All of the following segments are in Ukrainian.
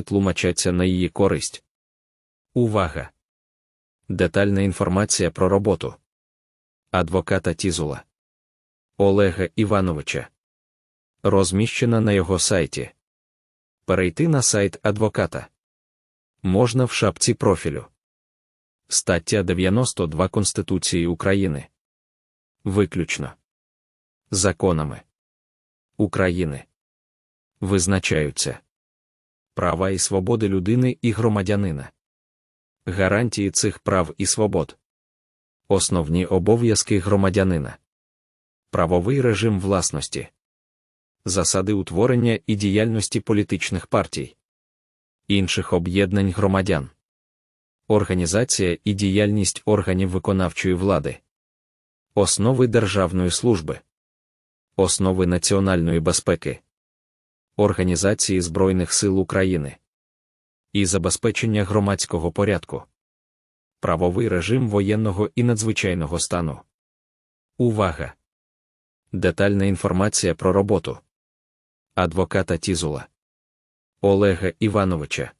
тлумачаться на її користь. Увага! Детальна інформація про роботу адвоката Тізула Олега Івановича. Розміщена на його сайті. Перейти на сайт адвоката можна в шапці профілю. Стаття 92 Конституції України. Виключно законами України визначаються права і свободи людини і громадянина, гарантії цих прав і свобод, основні обов'язки громадянина, правовий режим власності, засади утворення і діяльності політичних партій, інших об'єднань громадян, організація і діяльність органів виконавчої влади, основи державної служби, основи національної безпеки Організації Збройних сил України і забезпечення громадського порядку, правовий режим воєнного і надзвичайного стану. Увага! Детальна інформація про роботу адвоката Тізула Олега Івановича.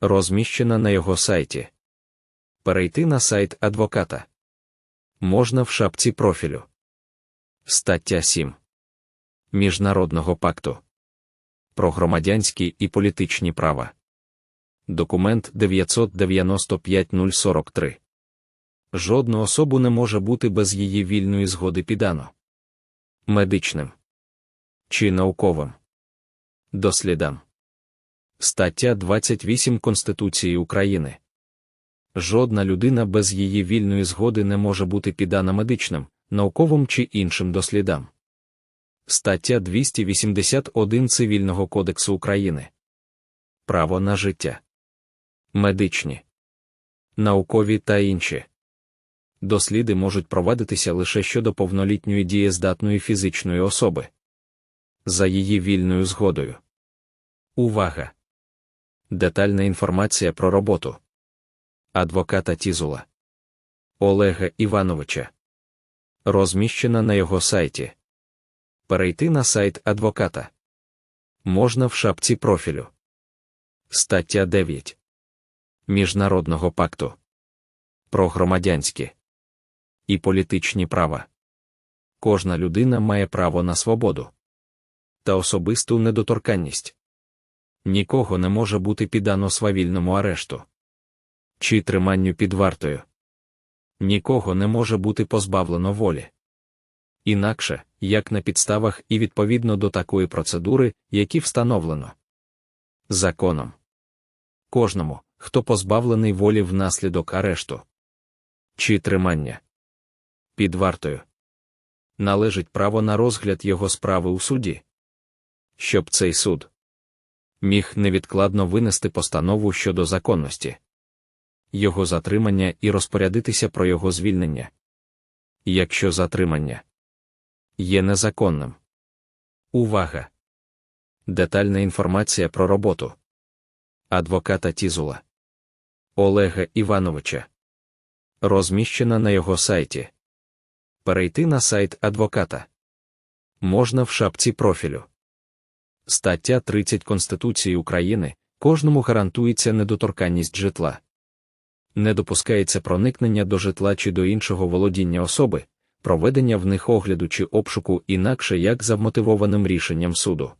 Розміщена на його сайті. Перейти на сайт адвоката можна в шапці профілю. Стаття 7 Міжнародного пакту про громадянські і політичні права. Документ 995-043. Жодну особу не може бути без її вільної згоди піддано. Медичним чи науковим дослідам. Стаття 28 Конституції України. Жодна людина без її вільної згоди не може бути піддана медичним, науковим чи іншим дослідам. Стаття 281 Цивільного кодексу України. Право на життя. Медичні, наукові та інші. Досліди можуть провадитися лише щодо повнолітньої дієздатної фізичної особи. За її вільною згодою. Увага! Детальна інформація про роботу адвоката Тізула Олега Івановича. Розміщена на його сайті. Перейти на сайт адвоката можна в шапці профілю. Стаття 9 Міжнародного пакту про громадянські і політичні права. Кожна людина має право на свободу та особисту недоторканність. Нікого не може бути піддано свавільному арешту чи триманню під вартою. Нікого не може бути позбавлено волі інакше, як на підставах і відповідно до такої процедури, які встановлено законом. Кожному, хто позбавлений волі внаслідок арешту чи тримання під вартою, належить право на розгляд його справи у суді, щоб цей суд міг невідкладно винести постанову щодо законності, його затримання і розпорядитися про його звільнення. Якщо затримання є незаконним. Увага! Детальна інформація про роботу адвоката Тізула Олега Івановича. Розміщена на його сайті. Перейти на сайт адвоката можна в шапці профілю. Стаття 30 Конституції України кожному гарантується недоторканність житла. Не допускається проникнення до житла чи до іншого володіння особи, проведення в них огляду чи обшуку інакше як за вмотивованим рішенням суду.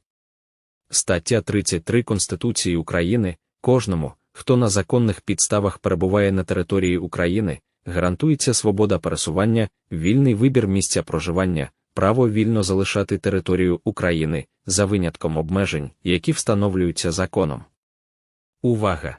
Стаття 33 Конституції України кожному, хто на законних підставах перебуває на території України, гарантується свобода пересування, вільний вибір місця проживання, право вільно залишати територію України за винятком обмежень, які встановлюються законом. Увага!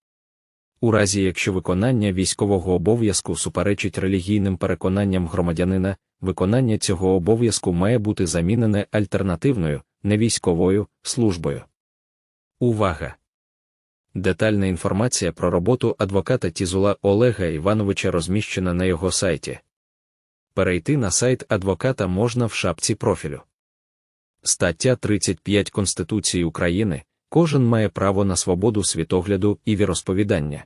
У разі якщо виконання військового обов'язку суперечить релігійним переконанням громадянина, виконання цього обов'язку має бути замінене альтернативною, невійськовою службою. Увага! Детальна інформація про роботу адвоката Тізула Олега Івановича розміщена на його сайті. Перейти на сайт адвоката можна в шапці профілю. Стаття 35 Конституції України кожен має право на свободу світогляду і віросповідання.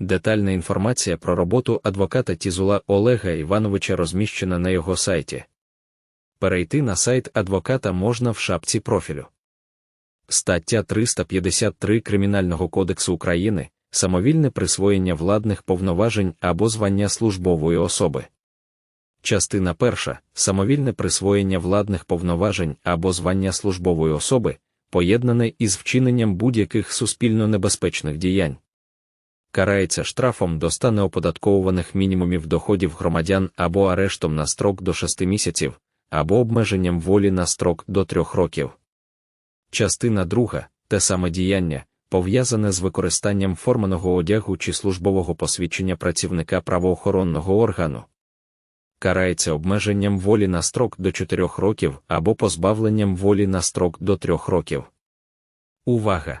Детальна інформація про роботу адвоката Тізула Олега Івановича розміщена на його сайті. Перейти на сайт адвоката можна в шапці профілю. Стаття 353 Кримінального кодексу України самовільне присвоєння владних повноважень або звання службової особи. Частина перша самовільне присвоєння владних повноважень або звання службової особи, поєднане із вчиненням будь-яких суспільно небезпечних діянь. Карається штрафом до 100 неоподатковуваних мінімумів доходів громадян або арештом на строк до 6 місяців, або обмеженням волі на строк до 3 років. Частина друга те саме діяння, пов'язане з використанням форманого одягу чи службового посвідчення працівника правоохоронного органу. Карається обмеженням волі на строк до 4 років або позбавленням волі на строк до 3 років. Увага!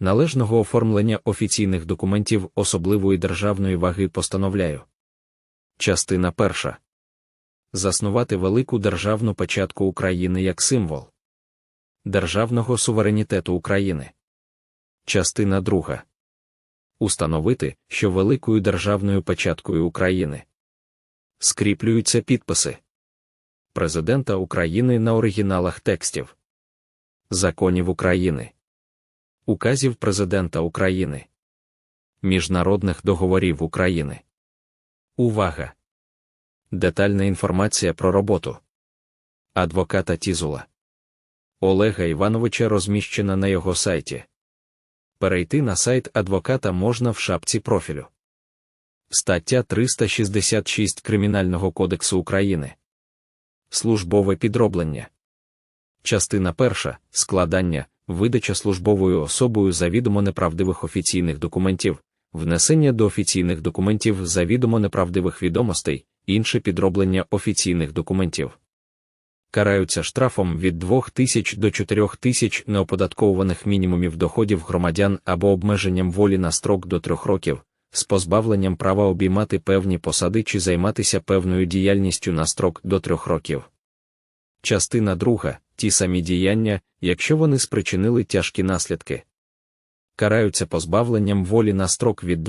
належного оформлення офіційних документів особливої державної ваги постановляю. Частина перша. Заснувати велику державну печатку України як символ державного суверенітету України. Частина друга. Установити, що великою державною печаткою України скріплюються підписи Президента України на оригіналах текстів Законів України, Указів Президента України, Міжнародних договорів України. Увага! Детальна інформація про роботу адвоката Тізула Олега Івановича розміщена на його сайті. Перейти на сайт адвоката можна в шапці профілю. Стаття 366 Кримінального кодексу України. Службове підроблення. Частина перша складання, видача службовою особою завідомо неправдивих офіційних документів, внесення до офіційних документів завідомо неправдивих відомостей, інше підроблення офіційних документів. Караються штрафом від 2 тисяч до 4 тисяч неоподаткованих мінімумів доходів громадян або обмеженням волі на строк до 3 років, з позбавленням права обіймати певні посади чи займатися певною діяльністю на строк до 3 років. Частина друга ті самі діяння, якщо вони спричинили тяжкі наслідки. Караються позбавленням волі на строк від